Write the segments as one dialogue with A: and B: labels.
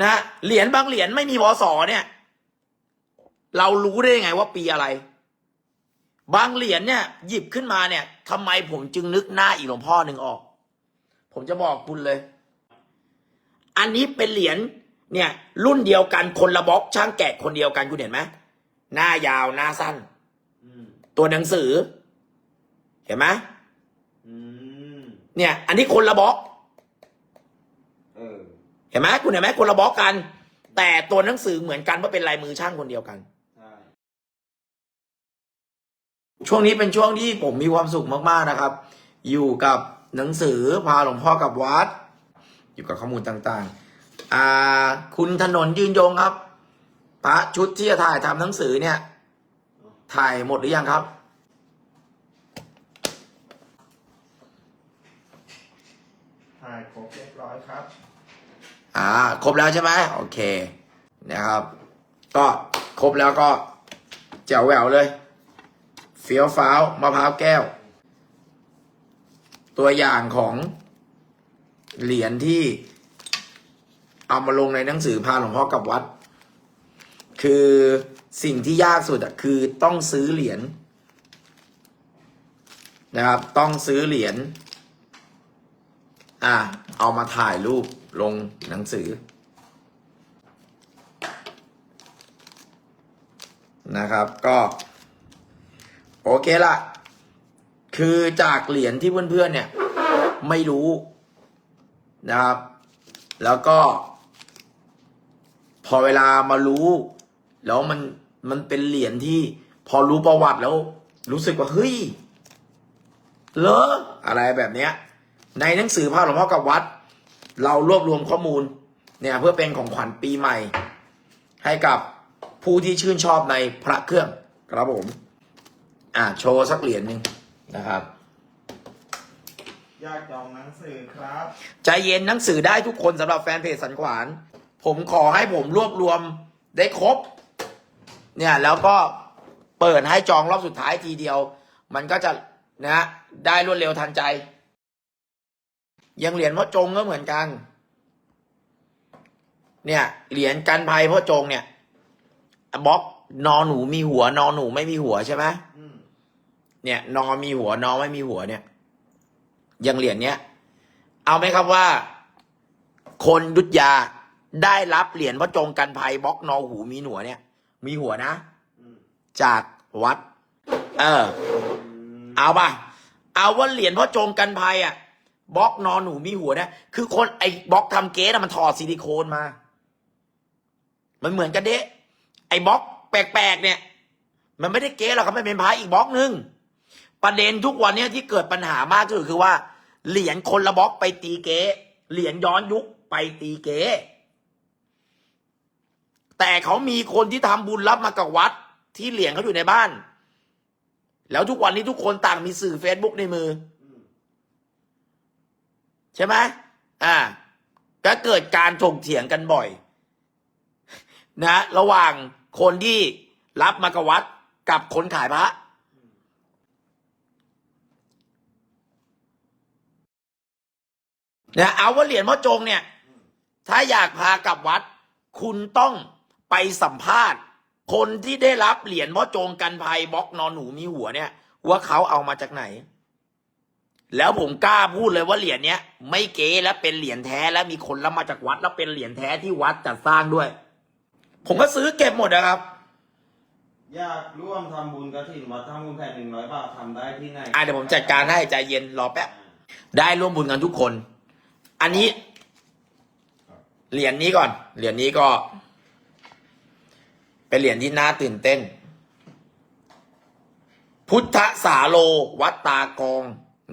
A: นะฮะเหรียญบางเหรียญไม่มีพศเนี่ย เรารู้ได้ยังไงว่าปีอะไร บางเหรียญเนี่ย หยิบขึ้นมาเนี่ยทำไมผมจึงนึกหน้าอีกหลวงพ่อหนึ่งออก ผมจะบอกคุณเลย อันนี้เป็นเหรียญเนี่ย รุ่นเดียวกันคนละบล็อกช่างแกะคนเดียวกันคุณเห็นไหมหน้ายาวหน้าสั้น
B: อืม
A: ตัวหนังสือ เห็นไหม
B: อืม
A: เนี่ย อันนี้คนละบล็อก
B: เออ
A: เห็นไหมคุณเห็นไหมคนละบล็อกกัน แต่ตัวหนังสือเหมือนกันว่าเป็นลายมือช่างคนเดียวกัน
B: ใช่
A: ช่วงนี้เป็นช่วงที่ผมมีความสุขมากๆนะครับ อยู่กับหนังสือพาหลวงพ่อกลับวัด อยู่กับข้อมูลต่างๆอ่าคุณถนนยืนยงครับพระชุดที่จะถ่ายทำหนังสือเนี่ย ถ่ายหมดหรือยังครับ
B: ถ่ายครบเรียบร้อยครับ
A: อ่า ครบแล้วใช่ไหมโอเค นะครับ ก็ครบแล้วก็แจ๋วแหววเลย เฟี้ยวฟ้าวมะพร้าวแก้ว ตัวอย่างของเหรียญที่เอามาลงในหนังสือพาหลวงพ่อกับวัด คือสิ่งที่ยากสุดอะคือต้องซื้อเหรียญนะครับ ต้องซื้อเหรียญอะเอามาถ่ายรูป ลงหนังสือ นะครับก็ โอเคละคือจากเหรียญที่เพื่อนๆเนี่ย ไม่รู้นะครับ แล้วก็ พอเวลามารู้ แล้วมันมันเป็นเหรียญที่ พอรู้ประวัติแล้ว รู้สึกว่าเฮ้ยเหรออะไรแบบเนี้ย ในหนังสือพระหลวงพ่อกับวัด เรารวบรวมข้อมูลเนี่ยเพื่อเป็นของขวัญปีใหม่ ให้กับผู้ที่ชื่นชอบในพระเครื่องครับผม อ่าโชว์สักเหรียญหนึ่งนะครับ
B: อยากจองหนังสือครับ
A: ใจเย็นหนังสือได้ทุกคนสำหรับแฟนเพจสันขวาน ผมขอให้ผมรวบรวมได้ครบ เนี่ยแล้วก็เปิดให้จองรอบสุดท้ายทีเดียว มันก็จะนะได้รวดเร็วทันใจ ยังเหรียญพ่อจงก็เหมือนกัน เนี่ยเหรียญกันภัยพ่อจงเนี่ยบล็อกนอหนูมีหัวนอหนูไม่มีหัวใช่ไหม
B: อืม
A: เนี่ยนอมีหัวนอไม่มีหัวเนี่ยยังเหรียญเนี้ยเอาไหมครับว่า คนยุทธยาได้รับเหรียญพระจงกันภัยบล็อกนอหูมีหนวเนี่ย มีหัวนะ
B: อืม
A: จากวัด เออ เอาป่ะ เอาว่าเหรียญพ่อจงกันภัยอะ บล็อกนอนหนูมีหัวเนี่ยคือคนไอ้บล็อกทำเก๊ะมันถอดซิลิโคนมา มันเหมือนกันเดะไอ้บล็อกแปลกๆเนี่ย มันไม่ได้เก๊หรอกครับมันเป็นพายอีกบล็อกหนึ่งประเด็นทุกวันเนี้ยที่เกิดปัญหามากก็คือว่า เหรียญคนละบล็อกไปตีเก๊เหรียญย้อนยุคไปตีเก๊แต่เขามีคนที่ทำบุญรับมากับวัด ที่เหรียญเขาอยู่ในบ้าน แล้วทุกวันนี้ทุกคนต่างมีสื่อ Facebook ในมือ ใช่ไหมอ่า ก็เกิดการถกเถียงกันบ่อย นะ ระหว่างคนที่รับมากวัดกับคนขายพระนะเอาว่าเหรียญพ่อจงเนี่ย ถ้าอยากพากลับวัด คุณต้องไปสัมภาษณ์ คนที่ได้รับเหรียญพ่อจงกันภัยบล็อกนอนหนูมีหัวเนี่ย ว่าเขาเอามาจากไหน แล้วผมกล้าพูดเลยว่าเหรียญเนี้ยไม่เก๋และเป็นเหรียญแท้และมีคนรับมาจากวัด แล้วเป็นเหรียญแท้ที่วัดจัดสร้างด้วย ผมก็ซื้อเก็บหมดนะครับ
B: อยากร่วมทำบุญกระถิ่นวัดท่ามุนแผ่นหนึ่งร้อยบาททำได้ที่ไหน
A: อะเดี๋ยวผมจัดการให้ใจเย็นรอแป๊บได้ร่วมบุญกันทุกคน อันนี้เหรียญนี้ก่อน เหรียญนี้ก็ เป็นเหรียญที่น่าตื่นเต้น พุทธสาโลวัดตากอง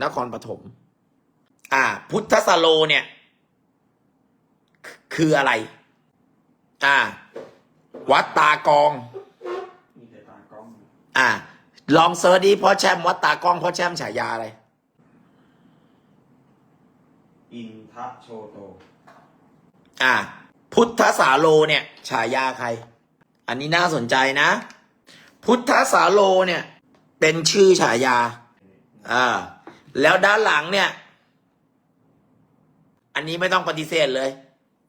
A: นครปฐมอ่า พุทธสาโลเนี่ย คืออะไร อ่า วัดตากอง
B: มีแต่ตากล้อง
A: อ่า ลองเซิร์ชดิพ่อแชมป์วัดตากล้องพ่อแชมป์ฉายาอะไร
B: อินทะโชโต
A: อ่า พุทธสาโลเนี่ย ฉายาใคร อันนี้น่าสนใจนะ พุทธสาโลเนี่ย เป็นชื่อฉายา อ่า แล้วด้านหลังเนี่ย อันนี้ไม่ต้องปฏิเสธเลย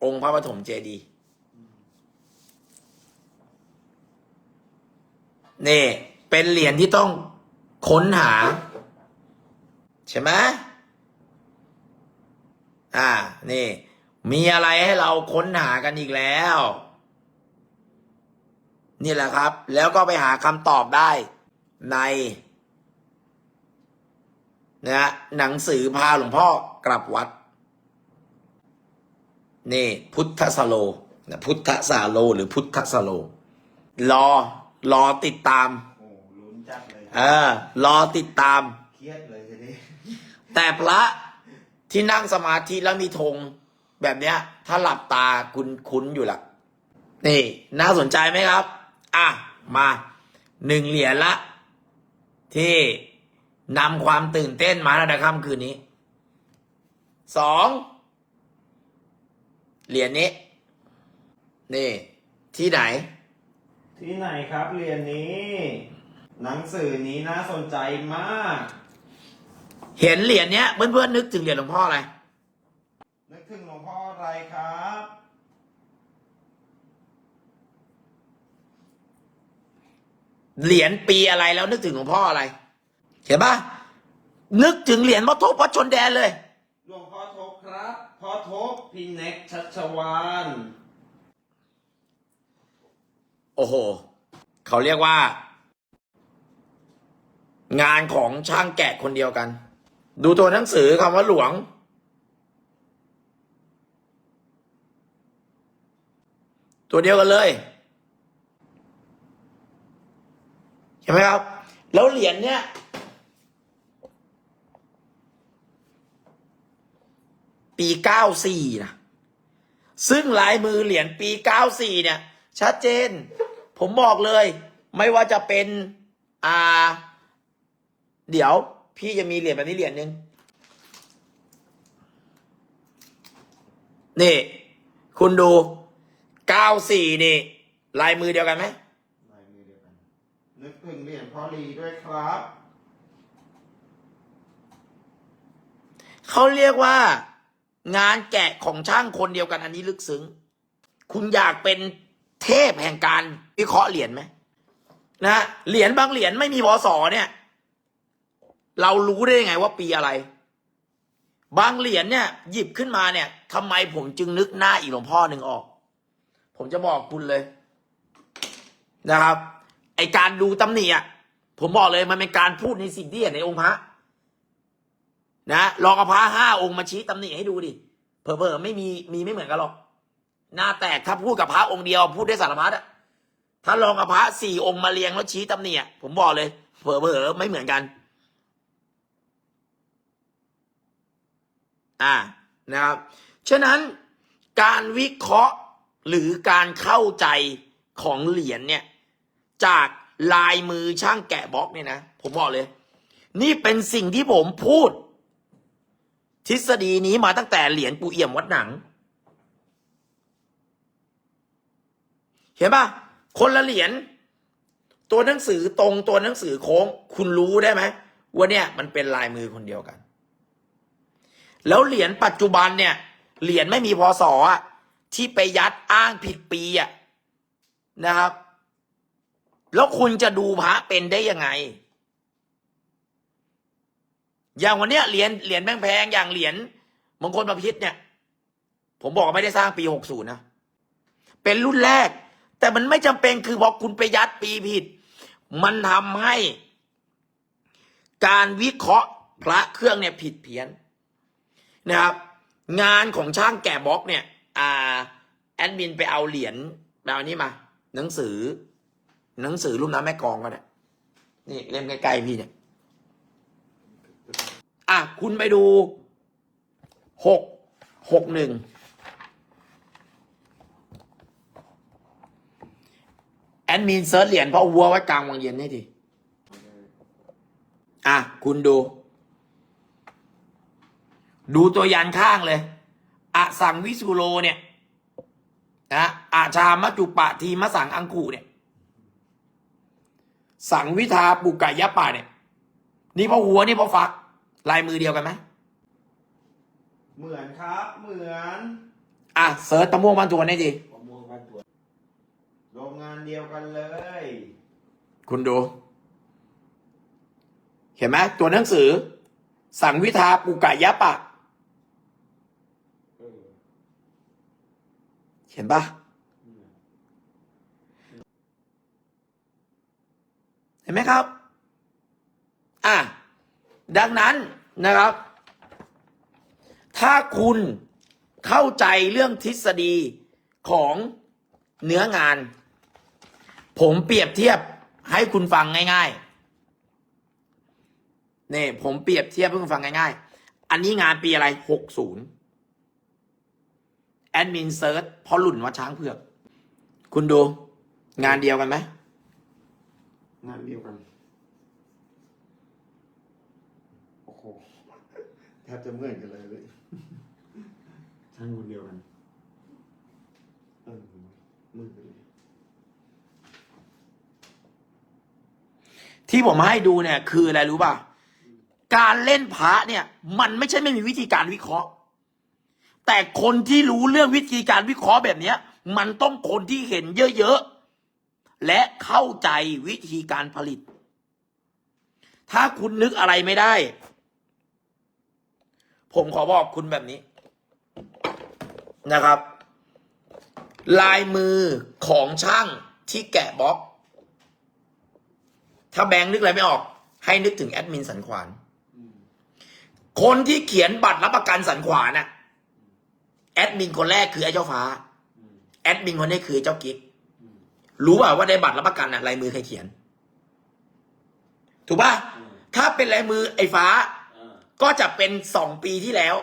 A: องค์พระปฐมเจดีย์นี่ เป็นเหรียญที่ต้องค้นหา ใช่ไหมอ่า นี่ มีอะไรให้เราค้นหากันอีกแล้ว นี่แหละครับ แล้วก็ไปหาคำตอบได้ใน นะฮะหนังสือพาหลวงพ่อกลับวัด นี่ พุทธสโลนะพุทธสาโล หรือพุทธสโล รอรอติดตาม
B: โอ้ลุ้นจัดเลย
A: เออรอติดตาม
B: เครียดเลยทีนี้
A: แต่พระที่นั่งสมาธิแล้วมีธงแบบเนี้ย ถ้าหลับตาคุณคุ้นอยู่ละนี่ น่าสนใจไหมครับ อะ มาหนึ่งเหรียญละ ที่ นำความตื่นเต้นมาในค่ำคืนนี้สองเหรียญนี้ นี่ ที่ไหน
B: ที่ไหนครับเรียนนี้ หนังสือนี้น่าสนใจมาก
A: เห็นเหรียญเนี้ยเพื่อนๆนึกถึงเหรียญหลวงพ่ออะไร
B: นึกถึงหลวงพ่ออะไรครับ
A: เหรียญปีอะไรแล้วนึกถึงหลวงพ่ออะไร เห็นปะนึกถึงเหรียญพ่อทบวัดชนแดนเลย
B: หลวงพ่อทบครับพ่อทบพี่เน็กชัชวาน
A: โอ้โห เขาเรียกว่า งานของช่างแกะคนเดียวกัน ดูตัวหนังสือคำว่าหลวง ตัวเดียวกันเลยเห็นไหมครับ แล้วเหรียญเนี้ย ปีเก้าสี่นะ ซึ่งลายมือเหรียญปี 94 เนี่ย ชัดเจน ผมบอกเลย ไม่ว่าจะเป็น อ่า เดี๋ยว พี่จะมีเหรียญแบบนี้เหรียญหนึ่งนี่ คุณดู 94 นี่ ลายมือเดียวกันไหม
B: ลายมือเดียวกัน นึกถึงเหรียญพ่อลีด้วยครับ
A: เขาเรียกว่า งานแกะของช่างคนเดียวกันอันนี้ลึกซึ้ง คุณอยากเป็นเทพแห่งการวิเคราะห์เหรียญไหมนะเหรียญบางเหรียญไม่มีพศเนี่ย เรารู้ได้ยังไงว่าปีอะไร บางเหรียญเนี่ย หยิบขึ้นมาเนี่ยทำไมผมจึงนึกหน้าอีหลวงพ่อหนึ่งออก ผมจะบอกคุณเลยนะครับ ไอการดูตำหนิอะผมบอกเลยมันเป็นการพูดในสิ่งที่เห็นในองค์พระ นะลองเอาพระห้าองค์มาชี้ตำหนิให้ดูดิเผลอๆไม่มีมีไม่เหมือนกันหรอกหน้าแตกถ้าพูดกับพระองค์เดียวพูดได้สารพัดอะถ้าลองเอาพระสี่องค์มาเรียงแล้วชี้ตำหนิอะผมบอกเลยเผลอๆไม่เหมือนกัน อ่านะครับฉะนั้นการวิเคราะห์หรือการเข้าใจของเหรียญเนี่ย จากลายมือช่างแกะบล็อกเนี่ยนะ ผมบอกเลย นี่เป็นสิ่งที่ผมพูด ทฤษฎีนี้มาตั้งแต่เหรียญปูเอี่ยมวัดหนัง เห็นปะคนละเหรียญตัวหนังสือตรงตัวหนังสือโค้ง คุณรู้ได้ไหมว่าเนี่ยมันเป็นลายมือคนเดียวกัน แล้วเหรียญปัจจุบันเนี่ย เหรียญไม่มีพศอะที่ไปยัดอ้างผิดปีอะนะครับ แล้วคุณจะดูพระเป็นได้ยังไง อย่างวันเนี้ยเหรียญเหรียญแพงอย่างเหรียญมงคลประพิษเนี่ย ผมบอกว่าไม่ได้สร้างปีหกศูนย์นะเป็นรุ่นแรก แต่มันไม่จำเป็นคือพอคุณไปยัดปีผิด มันทำให้ การวิเคราะห์พระเครื่องเนี่ยผิดเพี้ยนนะครับ งานของช่างแกะบล็อกเนี่ย อ่า แอดมินไปเอาเหรียญแบบนี้มา หนังสือ หนังสือรุ่นน้ำแม่กองก็ได้นี่เล่มใกล้ๆพี่เนี่ย อะคุณไปดูหกหกหนึ่งแอดมินเซิร์ชเหรียญเพ่อวัวไว้กลางวังเย็นให้ทีอะ คุณดู ดูตัวยันข้างเลยอะสังวิสุโรเนี่ยนะอาชามัจจุปะทีมะสังอังคูเนี่ย สังวิทาปุกกายะปะเนี่ย นี่พ่อหัวนี่พ่อฟัก ลายมือเดียวกันไหม
B: เหมือนครับ เหมือน
A: อะเซิร์ชตะม่วงบ้านทวนได้ดี
B: โรงงานเดียวกันเลย
A: คุณดู เห็นไหมตัวหนังสือ สังวิทาปุกะยะปะ
B: เออ
A: เห็นปะเห็นไหมครับ อะ ดังนั้น นะครับ ถ้าคุณเข้าใจเรื่องทฤษฎีของเนื้องาน ผมเปรียบเทียบให้คุณฟังง่ายๆนี่ผมเปรียบเทียบให้คุณฟังง่ายๆ อันนี้งานปีอะไรหกศูนย์แอดมินเซิร์ชพอหลุ่นว่าช้างเผือก คุณดู งานเดียวกันไหม
B: งานเดียวกัน โอ้โหแทบจะเหมือนกันเลยเว้ยช่างคนเดียวกัน เออเหมือนกันเลย
A: ที่ผมให้ดูเนี่ย คืออะไรรู้ป่ะ การเล่นพระเนี่ย มันไม่ใช่ไม่มีวิธีการวิเคราะห์ แต่คนที่รู้เรื่องวิธีการวิเคราะห์แบบเนี้ย มันต้องคนที่เห็นเยอะๆ และเข้าใจวิธีการผลิต ถ้าคุณนึกอะไรไม่ได้ ผมขอบอกคุณแบบนี้นะครับ ลายมือของช่างที่แกะบล็อก ถ้าแบงค์นึกอะไรไม่ออก ให้นึกถึงแอดมินสันขวาน คนที่เขียนบัตรรับประกันสันขวานน่ะแอดมินคนแรกคือไอ้เจ้าฟ้าแอดมินคนนี้คือเจ้ากิ๊กรู้ป่าว่าในบัตรรับประกันน่ะลายมือใครเขียน ถูกป่ะถ้าเป็นลายมือไอ้ฟ้า ก็จะเป็นสองปีที่แล้ว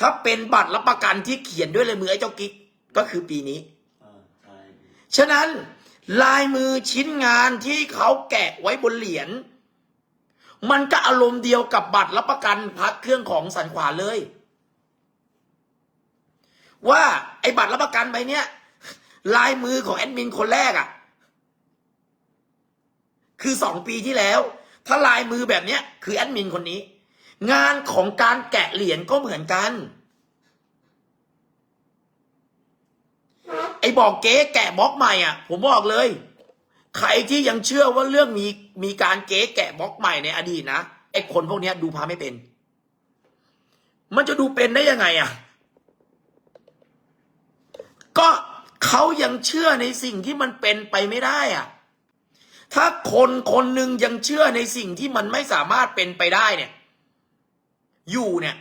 A: ถ้าเป็นบัตรรับประกันที่เขียนด้วยลายมือไอ้เจ้ากิ๊กก็คือปีนี้ ฉะนั้นลายมือชิ้นงานที่เขาแกะไว้บนเหรียญมันก็อารมณ์เดียวกับบัตรรับประกันพักเครื่องของสันขวานเลย ว่าไอ้บัตรรับประกันใบเนี้ยลายมือของแอดมินคนแรกอะ่ะ คือสองปีที่แล้ว ถ้าลายมือแบบเนี้ย คือแอดมินคนนี้ งานของการแกะเหรียญก็เหมือนกัน ไอ้บอกเก๊แกะบล็อกใหม่อะ ผมบอกเลย ใครที่ยังเชื่อว่าเรื่องมีมีการเก๊แกะบล็อกใหม่ในอดีตนะไอ้คนพวกนี้ดูพาไม่เป็น มันจะดูเป็นได้ยังไงอะ ก็เขายังเชื่อในสิ่งที่มันเป็นไปไม่ได้อะถ้าคนคนหนึ่งยังเชื่อในสิ่งที่มันไม่สามารถเป็นไปได้เนี่ย อยู่เนี่ย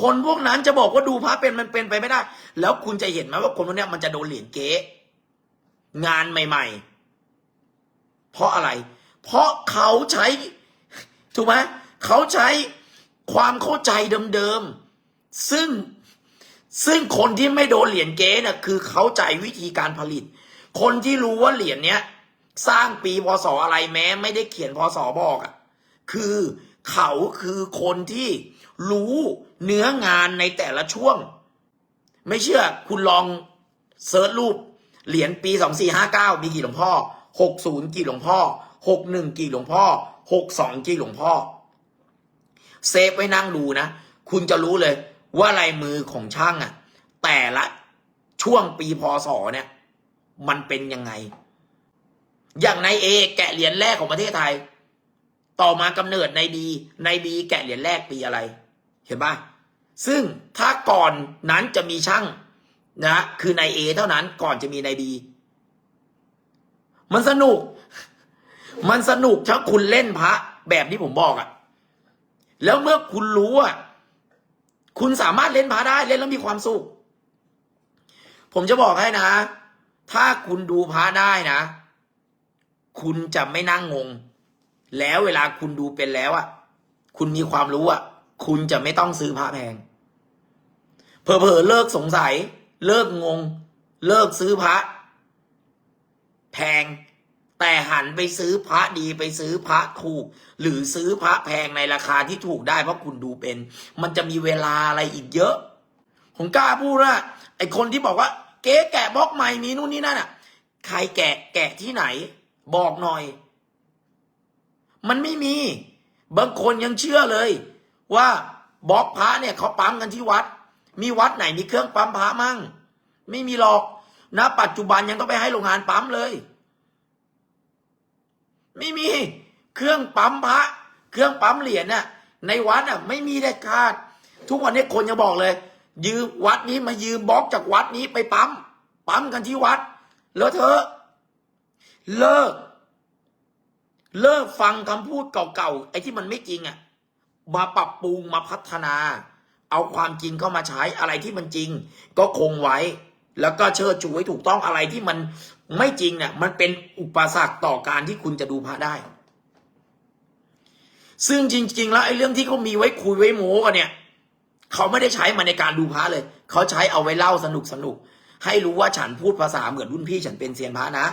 A: คนพวกนั้นจะบอกว่าดูพระเป็นมันเป็นไปไม่ได้ แล้วคุณจะเห็นไหมว่าคนพวกนี้มันจะโดนเหรียญเก๊งานใหม่ ๆ เพราะอะไร เพราะเขาใช้ ถูกไหมเขาใช้ความเข้าใจเดิมๆ ซึ่งซึ่งคนที่ไม่โดนเหรียญเก๊น่ะคือเข้าใจวิธีการผลิต คนที่รู้ว่าเหรียญเนี้ย สร้างปีพศอะไรแม้ ไม่ได้เขียนพศบอกอะ่ะ คือเขาคือคนที่ รู้เนื้องานในแต่ละช่วง ไม่เชื่อคุณลองเซิร์ชรูปเหรียญปีสองสี่ห้าเก้ามีกี่หลวงพ่อหกศูนย์กี่หลวงพ่อหกหนึ่งกี่หลวงพ่อหกสองกี่หลวงพ่อ เซฟไว้นั่งดูนะ คุณจะรู้เลยว่าลายมือของช่างอะแต่ละช่วงปีพศเนี่ย มันเป็นยังไง อย่างในเอแกะเหรียญแรกของประเทศไทย ต่อมากำเนิดในบีในบีแกะเหรียญแรกปีอะไร เห็นปะซึ่งถ้าก่อนนั้นจะมีช่างนะคือในเอเท่านั้นก่อนจะมีในบีมันสนุก มันสนุกถ้าคุณเล่นพระ แบบที่ผมบอกอะแล้วเมื่อคุณรู้อะคุณสามารถเล่นพระได้เล่นแล้วมีความสุข ผมจะบอกให้นะ ถ้าคุณดูพระได้นะ คุณจะไม่นั่งงง แล้วเวลาคุณดูเป็นแล้วอะคุณมีความรู้อะ คุณจะไม่ต้องซื้อพระแพง เผลอๆเลิกสงสัย เลิกงง เลิกซื้อพระ แพง แต่หันไปซื้อพระดีไปซื้อพระถูก หรือซื้อพระแพงในราคาที่ถูกได้เพราะคุณดูเป็น มันจะมีเวลาอะไรอีกเยอะ ผมกล้าพูดว่าไอคนที่บอกว่า เก๊แกะบล็อกใหม่มีนู่นนี่นั่นอะ ใครแกะแกะที่ไหน บอกหน่อย มันไม่มี บางคนยังเชื่อเลย ว่าบล็อกพระเนี่ยเขาปั๊มกันที่วัด มีวัดไหนมีเครื่องปั๊มพระมั่ง ไม่มีหรอกนะ ปัจจุบันยังต้องไปให้โรงงานปั๊มเลย ไม่มีเครื่องปั๊มพระ เครื่องปั๊มเหรียญน่ะในวัดอะ ไม่มีเด็ดขาด ทุกวันนี้คนจะบอกเลย ยืมวัดนี้มายืมบล็อกจากวัดนี้ไปปั๊มปั๊มกันที่วัดแล้วเธอเลิก เลิกฟังคำพูดเก่าๆไอ้ที่มันไม่จริงอะ มาปรับปรุงมาพัฒนา เอาความจริงเข้ามาใช้อะไรที่มันจริง ก็คงไว้ แล้วก็เชิดชูให้ถูกต้องอะไรที่มันไม่จริงเนี่ยมันเป็นอุปสรรคต่อการที่คุณจะดูพระได้ ซึ่งจริง ๆ แล้วไอ้เรื่องที่เขามีไว้คุยไว้โม้กันเนี่ยเขาไม่ได้ใช้มาในการดูพระเลย เขาใช้เอาไว้เล่าสนุกสนุกให้รู้ว่าฉันพูดภาษาเหมือนรุ่นพี่ฉันเป็นเซียนพระนะ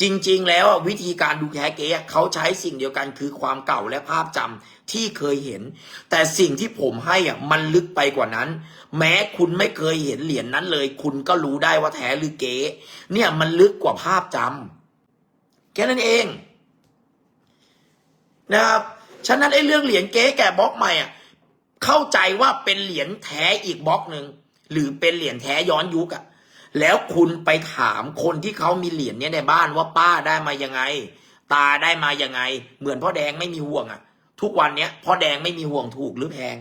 A: จริง ๆ แล้ววิธีการดูแคเก๊เขาใช้สิ่งเดียวกันคือความเก่าและภาพจำที่เคยเห็น แต่สิ่งที่ผมให้อะมันลึกไปกว่านั้น แม้คุณไม่เคยเห็นเหรียญนั้นเลย คุณก็รู้ได้ว่าแท้หรือเก๊เนี่ยมันลึกกว่าภาพจำแค่นั้นเองนะครับฉะนั้นไอ้เรื่องเหรียญเก๊แก่บล็อกใหม่อะเข้าใจว่าเป็นเหรียญแท้อีกบล็อกหนึ่งหรือเป็นเหรียญแท้ย้อนยุคอะ แล้วคุณไปถามคนที่เขามีเหรียญเนี้ยในบ้านว่าป้าได้มายังไง ตาได้มายังไง เหมือนพ่อแดงไม่มีห่วงอะ ทุกวันเนี้ยพ่อแดงไม่มีห่วงถูกหรือแพง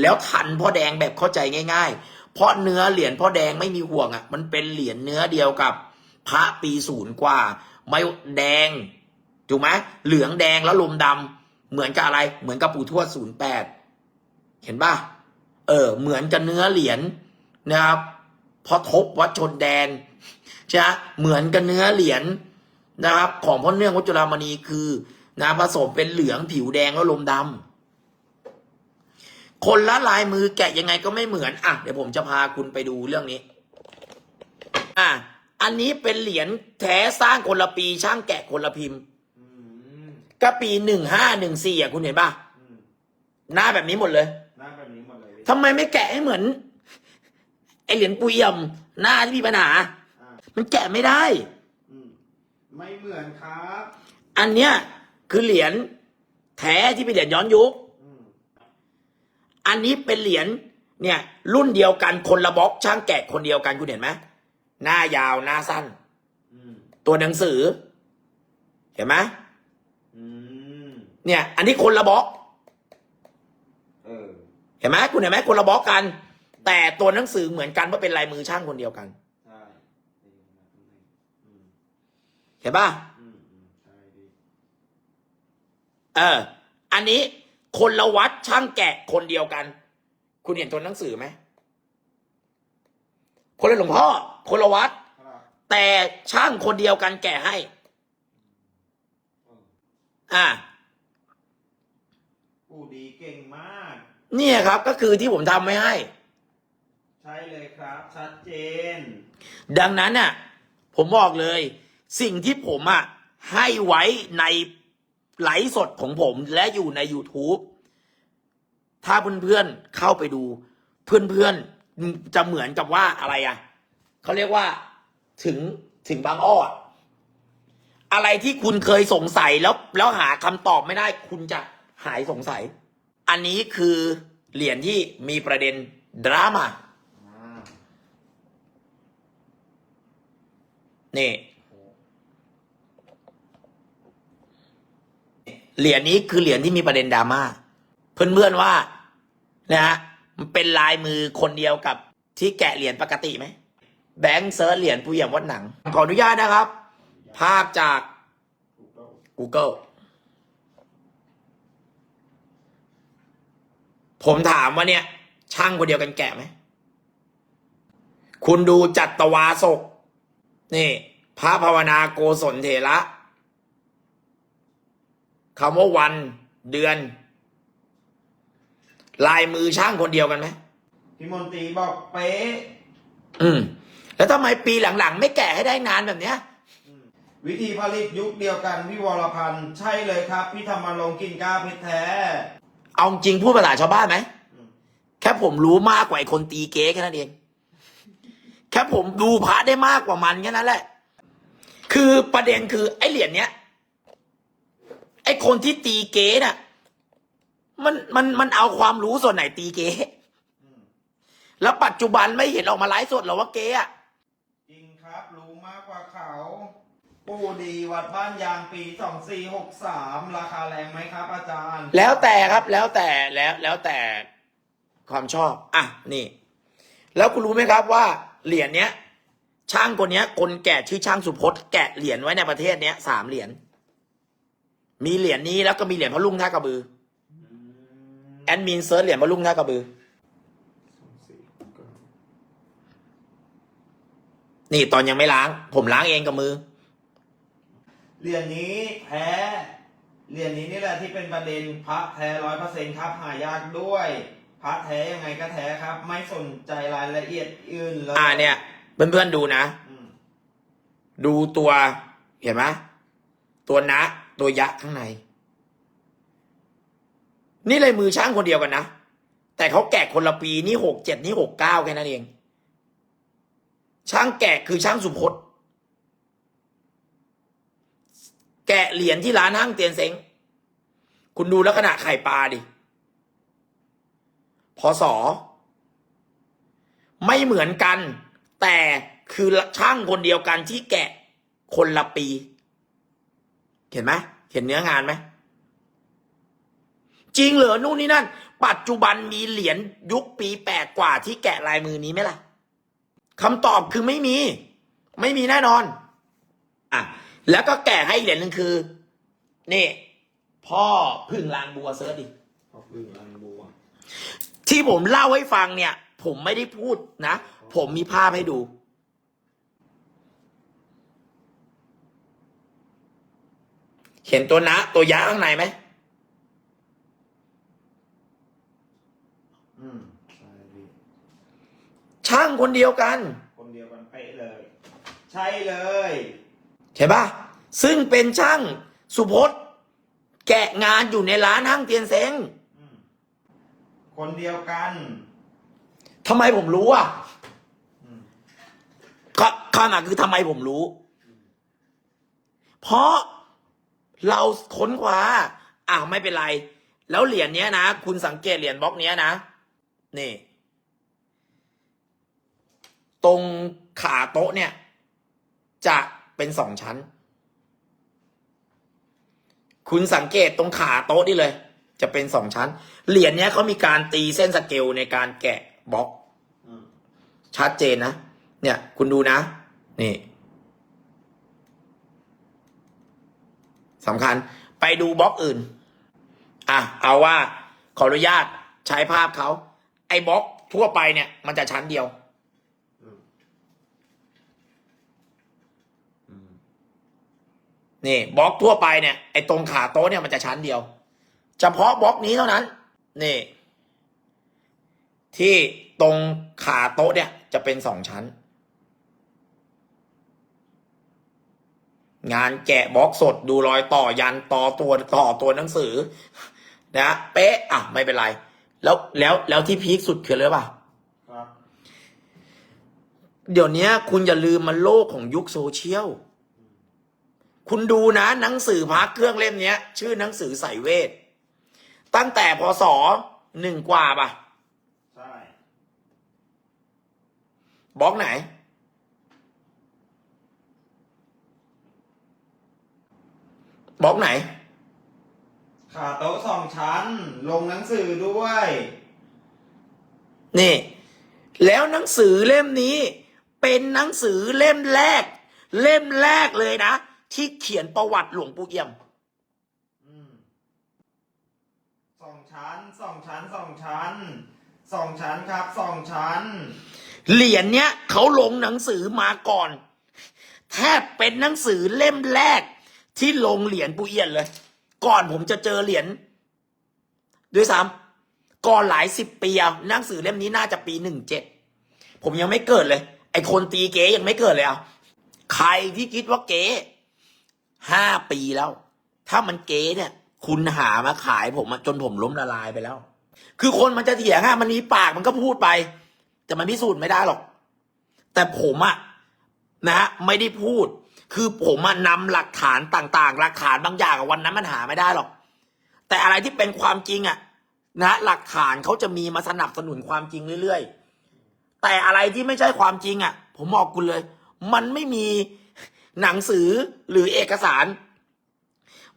A: แล้วทันพ่อแดงแบบเข้าใจง่าย ๆ เพราะเนื้อเหรียญพ่อแดงไม่มีห่วงอะ มันเป็นเหรียญเนื้อเดียวกับ พระปีศูนย์กว่า ไม่แดงถูกไหมเหลืองแดงแล้วลมดำเหมือนกับอะไร เหมือนกับปู่ทวดศูนย์แปดเห็นป่ะเออ เหมือนกับเนื้อเหรียญนะครับ พอทบวัดชนแดนใช่ไหมเหมือนกับเนื้อเหรียญนะครับ ของพ่อเนื่องวัดจุฬามณีคือนะผสมเป็นเหลืองผิวแดงแล้วลมดำคนละลายมือแกะยังไงก็ไม่เหมือนอะเดี๋ยวผมจะพาคุณไปดูเรื่องนี้ อะอันนี้เป็นเหรียญแท้สร้างคนละปีช่างแกะคนละพิมพ์
B: อืม
A: ก็ปีหนึ่งห้าหนึ่งสี่อะคุณเห็นป่ะ
B: อืม
A: หน้าแบบนี้หมดเลย
B: หน้าแบบนี้หมดเลย
A: ทำไมไม่แกะให้เหมือน ไอเหรียญปุยเอี่ยมหน้าที่มีปัญหา
B: อ่า
A: มันแกะไม่ได้
B: อืมไม่เหมือนครับ
A: อันเนี้ยคือเหรียญแท้ที่เป็นเหรียญย้อนยุค
B: อืม
A: อันนี้เป็นเหรียญเนี่ย รุ่นเดียวกันคนละบล็อกช่างแกะคนเดียวกันคุณเห็นไหมหน้ายาวหน้าสั้น
B: อืม
A: ตัวหนังสือ เห็นไหม
B: อืม
A: เนี่ย อันนี้คนละบล็อก
B: เออ
A: เห็นไหมคุณเห็นไหมคนละบล็อกกัน แต่ตัวหนังสือเหมือนกันว่าเป็นลายมือช่างคนเดียวกัน
B: ใช่อืม
A: เห็นป่ะ
B: อืมอืมใช่ดิ
A: เออ อันนี้คนละวัดช่างแกะคนเดียวกัน คุณเห็นตัวหนังสือไหมคนละหลวงพ่อ คนละวัด
B: ครับ
A: แต่ช่างคนเดียวกันแกะให้
B: เออ
A: อ่า
B: ผู้ดีเก่งมาก
A: เนี่ยครับ ก็คือที่ผมทำไว้ให้
B: ใช่เลยครับ ชัดเจน
A: ดังนั้นน่ะผมบอกเลย สิ่งที่ผมอะให้ไว้ในไลฟ์สดของผมและอยู่ใน YouTube ถ้าเพื่อนๆเข้าไปดู เพื่อนๆจะเหมือนกับว่าอะไรอะเขาเรียกว่าถึงถึงบางอ้ออะอะไรที่คุณเคยสงสัยแล้วแล้วหาคำตอบไม่ได้ คุณจะหายสงสัย อันนี้คือเหรียญที่มีประเด็นดรามา่า นี่ เหรียญนี้คือเหรียญที่มีประเด็นดราม่าเพื่อนๆว่านะฮะมันเป็นลายมือคนเดียวกับที่แกะเหรียญปกติไหมแบงค์เซิร์ชเหรียญผู้เยี่ยมวัดหนัง ขออนุญาตนะครับ ภาพจาก
B: ถูกต้อง
A: Google ผมถามว่าเนี่ย ช่างคนเดียวกันแกะไหม คุณดูจัตวาศก นี่ พระภาวนาโกศลเถระคำว่าวันเดือน ลายมือช่างคนเดียวกันไหม
B: พี่มนตรีบอกเป๊ะ
A: อืม แล้วทำไมปีหลังๆ ไม่แกะให้ได้นานแบบเนี้ย
B: วิธีผลิตยุคเดียวกันพี่วรพันธ์ใช่เลยครับ พี่ธรรมรงค์กินกล้าเพชรแท้
A: เอาจริงพูดภาษาชาวบ้านไหม
B: อืม
A: แค่ผมรู้มากกว่าไอ้คนตีเก๊แค่นั้นเอง แค่ผมดูพระได้มากกว่ามันแค่นั้นแหละ คือประเด็นคือ ไอ้เหรียญเนี้ย ไอ้คนที่ตีเก๊น่ะ มันมันมันเอาความรู้ส่วนไหนตีเก๊
B: อืม
A: แล้วปัจจุบันไม่เห็นออกมาไลฟ์สดหรอว่าเก๊อะ
B: จริงครับ รู้มากกว่าเขา
C: ปูดีวัดบ้านยางปีสองสี่หกสามราคาแรงไหมครับ อาจารย์
A: แล้วแต่ครับ แล้วแต่แล้วแล้วแต่ความชอบ อะ นี่ แล้วคุณรู้ไหมครับว่า เหรียญเนี้ย ช่างคนเนี้ย คนแกะชื่อช่างสุพจน์แกะเหรียญไว้ในประเทศเนี้ยสามเหรียญมีเหรียญนี้แล้วก็มีเหรียญพระลุงท่ากระบือแอดมินเซิร์ชเหรียญพระลุงท่ากระบือ นี่ตอนยังไม่ล้าง ผมล้างเองกับมือ
C: เหรียญนี้แท้เหรียญนี้นี่แหละที่เป็นประเด็นพระแท้ร้อยเปอร์เซ็นครับหายากด้วย พระแท้ยังไงก็แท้ครับ ไม่สนใจรายละเอียดอื่นเลย
A: อ่าเนี่ย เพื่อนๆดูนะ
C: อืม
A: ดูตัว เห็นไหมตัวนะ ตัวยะข้างใน นี่เลยมือช่างคนเดียวกันนะ แต่เขาแกะคนละปีนี่หกเจ็ดนี่หกเก้าแค่นั้นเอง ช่างแกะคือช่างสุพจน์แกะเหรียญที่ร้านห้างเตียนเซ็งคุณดูลักษณะไข่ปลาดิ พศไม่เหมือนกัน แต่คือช่างคนเดียวกันที่แกะคนละปี เห็นไหมเห็นเนื้องานไหมจริงเหรอนู่นนี่นั่น ปัจจุบันมีเหรียญยุคปีแปดกว่าที่แกะลายมือนี้ไหมล่ะคำตอบคือไม่มี ไม่มีแน่นอนอะแล้วก็แกะให้เหรียญหนึ่งคือ นี่ พ่อพึ่งลางบัวเซิร์ชดิ
B: ขอบคุณลังบัว
A: ที่ผมเล่าให้ฟังเนี่ย ผมไม่ได้พูดนะ ผมมีภาพให้ดูเห็นตัวนะตัวยะข้างในไหม
C: อืม
B: ใช่พี่
A: ช่างคนเดียวกัน
C: คนเดียวกันเป๊ะเลย ใช่เลย
A: ใช่ปะซึ่งเป็นช่างสุพจน์แกะงานอยู่ในร้านห้างเตียนเซ็ง
C: อืม คนเดียวกัน
A: ทำไมผมรู้อะ
C: อืม
A: ก็ข้ามาคือทำไมผมรู้ เพราะเราค้นคว้าอะไม่เป็นไร แล้วเหรียญเนี้ยนะ คุณสังเกตเหรียญบล็อกเนี้ยนะ นี่ ตรงขาโต๊ะเนี่ย จะเป็นสองชั้น คุณสังเกตตรงขาโต๊ะนี่เลย จะเป็นสองชั้น เหรียญเนี้ยเขามีการตีเส้นสเกลในการแกะบล็อก
B: อืม
A: ชัดเจนนะ เนี่ย คุณดูนะ นี่สำคัญ ไปดูบล็อกอื่น อะ เอาว่า ขออนุญาตใช้ภาพเขา ไอ้บล็อกทั่วไปเนี่ย มันจะชั้นเดียว
B: อืมอืม
A: นี่บล็อกทั่วไปเนี่ยไอ้ตรงขาโต๊ะเนี่ยมันจะชั้นเดียว เฉพาะบล็อกนี้เท่านั้น นี่ ที่ตรงขาโต๊ะเนี่ย จะเป็นสองชั้น งานแกะบล็อกสดดูรอยต่อยันต่อตัวต่อตัวหนังสือ นะเป๊ะอะไม่เป็นไร แล้วแล้วแล้วที่พีคสุดคืออะไรป่ะ
C: ครับ
A: เดี๋ยวนี้คุณอย่าลืมมันโลกของยุคโซเชียล คุณดูนะหนังสือพักเครื่องเล่มเนี้ยชื่อหนังสือใส่เวท ตั้งแต่พศหนึ่งกว่าป่ะ
C: ใช่
A: บล็อกไหน บล็อกไหน
C: ขาโต๊ะสองชั้น ลงหนังสือด้วย
A: นี่ แล้วหนังสือเล่มนี้ เป็นหนังสือเล่มแรก เล่มแรกเลยนะ ที่เขียนประวัติหลวงปู่เอี่ยม
C: อืมสอง ชั้นสองชั้นสองชั้นสองชั้นครับสองชั้น
A: เหรียญเนี้ยเขาลงหนังสือมาก่อน แทบเป็นหนังสือเล่มแรก ที่ลงเหรียญปูเอียนเลย ก่อนผมจะเจอเหรียญด้วยซ้ำก่อนหลายสิบปีอะหนังสือเล่มนี้น่าจะปีหนึ่งเจ็ดผมยังไม่เกิดเลย ไอคนตีเก๋ยังไม่เกิดเลยอะใครที่คิดว่าเก๋ห้าปีแล้ว ถ้ามันเก๋เนี่ย คุณหามาขายผมจนผมล้มละลายไปแล้ว คือคนมันจะเถียงอะมันมีปากมันก็พูดไป แต่มันพิสูจน์ไม่ได้หรอก แต่ผมอะนะไม่ได้พูด คือผมอะนำหลักฐานต่างๆ หลักฐานบางอย่างวันนั้นมันหาไม่ได้หรอก แต่อะไรที่เป็นความจริงอะนะหลักฐานเขาจะมีมาสนับสนุนความจริงเรื่อยๆ แต่อะไรที่ไม่ใช่ความจริงอะผมบอกคุณเลย มันไม่มีหนังสือหรือเอกสาร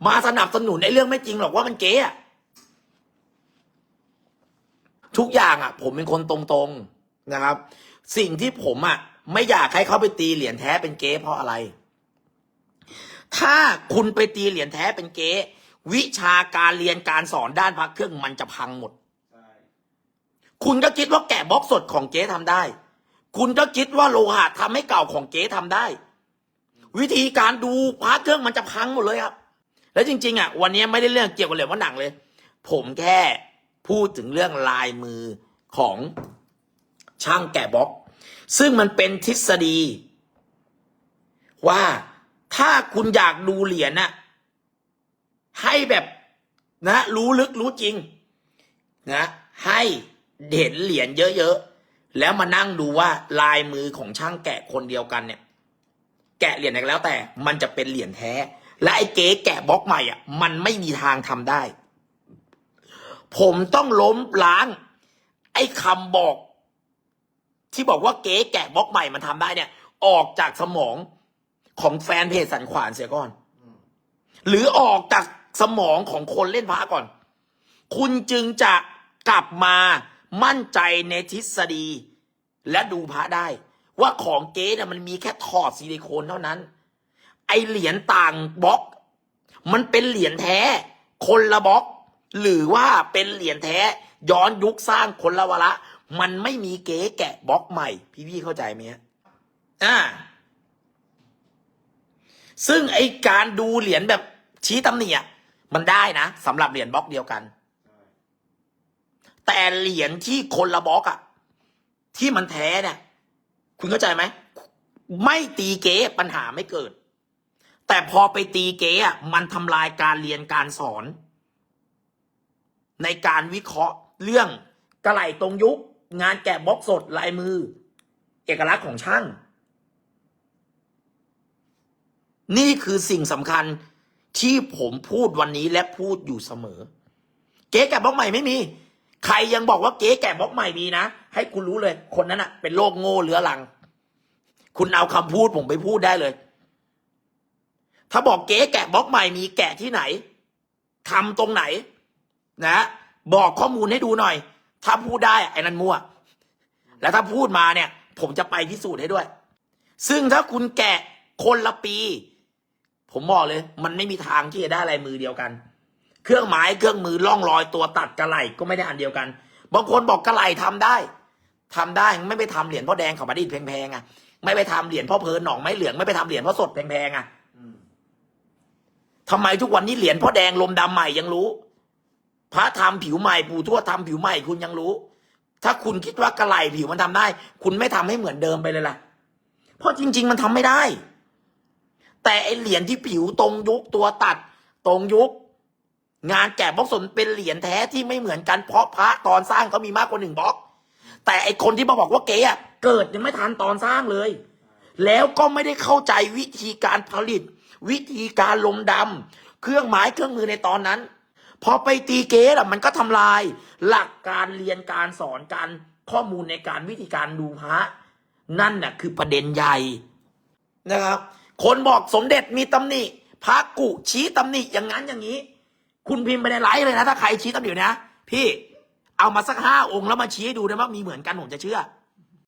A: มาสนับสนุนไอ้เรื่องไม่จริงหรอกว่ามันเก๊อะทุกอย่างอะ ผมเป็นคนตรงๆนะครับ สิ่งที่ผมอะ ไม่อยากให้เขาไปตีเหรียญแท้เป็นเก๊เพราะอะไร ถ้าคุณไปตีเหรียญแท้เป็นเก๊วิชาการเรียนการสอนด้านพระเครื่องมันจะพังหมด คุณก็คิดว่าแกะบล็อกสดของเจ๊ทำได้ คุณก็คิดว่าโลหะทำให้เก่าของเจ๊ทำได้ วิธีการดูพระเครื่องมันจะพังหมดเลยครับ แล้วจริง ๆอะวันนี้ไม่ได้เรื่องเกี่ยวกับเหรียญว่าหนังเลย ผมแค่พูดถึงเรื่องลายมือของช่างแกะบล็อก ซึ่งมันเป็นทฤษฎี ว่าถ้าคุณอยากดูเหรียญน่ะให้แบบนะ รู้ลึกรู้จริง นะ ให้เห็นเหรียญเยอะๆ แล้วมานั่งดูว่าลายมือของช่างแกะคนเดียวกันเนี่ย แกะเหรียญไหนก็แล้วแต่ มันจะเป็นเหรียญแท้ และไอ้เก๋แกะบล็อกใหม่อะ มันไม่มีทางทำได้ ผมต้องล้มล้าง ไอ้คำบอก ที่บอกว่าเก๋แกะบล็อกใหม่มันทำได้เนี่ย ออกจากสมองของแฟนเพจสันขวานเสียก่อน หรือออกจากสมองของคนเล่นพระก่อน คุณจึงจะกลับมามั่นใจในทฤษฎี และดูพระได้ ว่าของเก๊เนี่ยมันมีแค่ถอดซิลิโคนเท่านั้น เหรียญต่างบล็อก มันเป็นเหรียญแท้ คนละบล็อก หรือว่าเป็นเหรียญแท้ ย้อนยุคสร้างคนละวละมันไม่มีเก๊แกะบล็อกใหม่ พี่ๆเข้าใจไหมฮะอ่า ซึ่งไอการดูเหรียญแบบชี้ตำหนิอะมันได้นะสำหรับเหรียญบล็อกเดียวกัน แต่เหรียญที่คนละบล็อกอะที่มันแท้เนี่ย คุณเข้าใจไหม ไม่ตีเก๊ปัญหาไม่เกิด แต่พอไปตีเก๊อะมันทำลายการเรียนการสอน ในการวิเคราะห์เรื่องกระไหลตรงยุค งานแกะบล็อกสดลายมือ เอกลักษณ์ของช่าง นี่คือสิ่งสำคัญที่ผมพูดวันนี้และพูดอยู่เสมอ เก๊แกะบล็อกใหม่ไม่มี ใครยังบอกว่าเก๊แกะบล็อกใหม่มีนะ ให้คุณรู้เลย คนนั้นอะเป็นโรคโง่เรื้อรัง คุณเอาคำพูดผมไปพูดได้เลย ถ้าบอกเก๊แกะบล็อกใหม่มีแกะที่ไหนทำตรงไหน นะ บอกข้อมูลให้ดูหน่อย ถ้าพูดได้อะไอ้นั่นมั่ว แล้วถ้าพูดมาเนี่ย ผมจะไปพิสูจน์ให้ด้วย ซึ่งถ้าคุณแกะคนละปี ผมบอกเลย มันไม่มีทางที่จะได้ลายมือเดียวกัน เครื่องหมายเครื่องมือล่องรอยตัวตัดกระไหลก็ไม่ได้อันเดียวกัน บางคนบอกกระไหลทำได้ทำได้ไม่ไปทำเหรียญพ่อแดงเขามาดินแพงๆอะไม่ไปทำเหรียญพ่อเพลินหนองไม้เหลืองไม่ไปทำเหรียญพ่อสดแพงๆอะ ทำไมทุกวันนี้เหรียญพ่อแดงลมดำใหม่ยังรู้ พระทำผิวใหม่ปู่ทวดทำผิวใหม่คุณยังรู้ ถ้าคุณคิดว่ากระไหลผิวมันทำได้ คุณไม่ทำให้เหมือนเดิมไปเลยล่ะ เพราะจริง ๆ มันทำไม่ได้ แต่ไอเหรียญที่ผิวตรงยุคตัวตัด ตรงยุค งานแกะบล็อกสนเป็นเหรียญแท้ที่ไม่เหมือนกันเพราะพระตอนสร้างก็มีมากกว่าหนึ่งบล็อก แต่ไอคนที่มาบอกว่าเก๋อะเกิดยังไม่ทันตอนสร้างเลย แล้วก็ไม่ได้เข้าใจวิธีการผลิต วิธีการลมดำเครื่องหมายเครื่องมือในตอนนั้น พอไปตีเก๊อะมันก็ทำลายหลักการเรียนการสอนการข้อมูลในการวิธีการดูพระนั่นน่ะคือประเด็นใหญ่นะครับ คนบอกสมเด็จมีตำหนิพระกุชี้ตำหนิอย่างนั้นอย่างนี้ คุณพิมพ์ไปในไลฟ์เลยนะถ้าใครชี้ตำหนินะพี่เอามาสักห้าองค์แล้วมาชี้ให้ดูได้ว่ามีเหมือนกันผมจะเชื่อ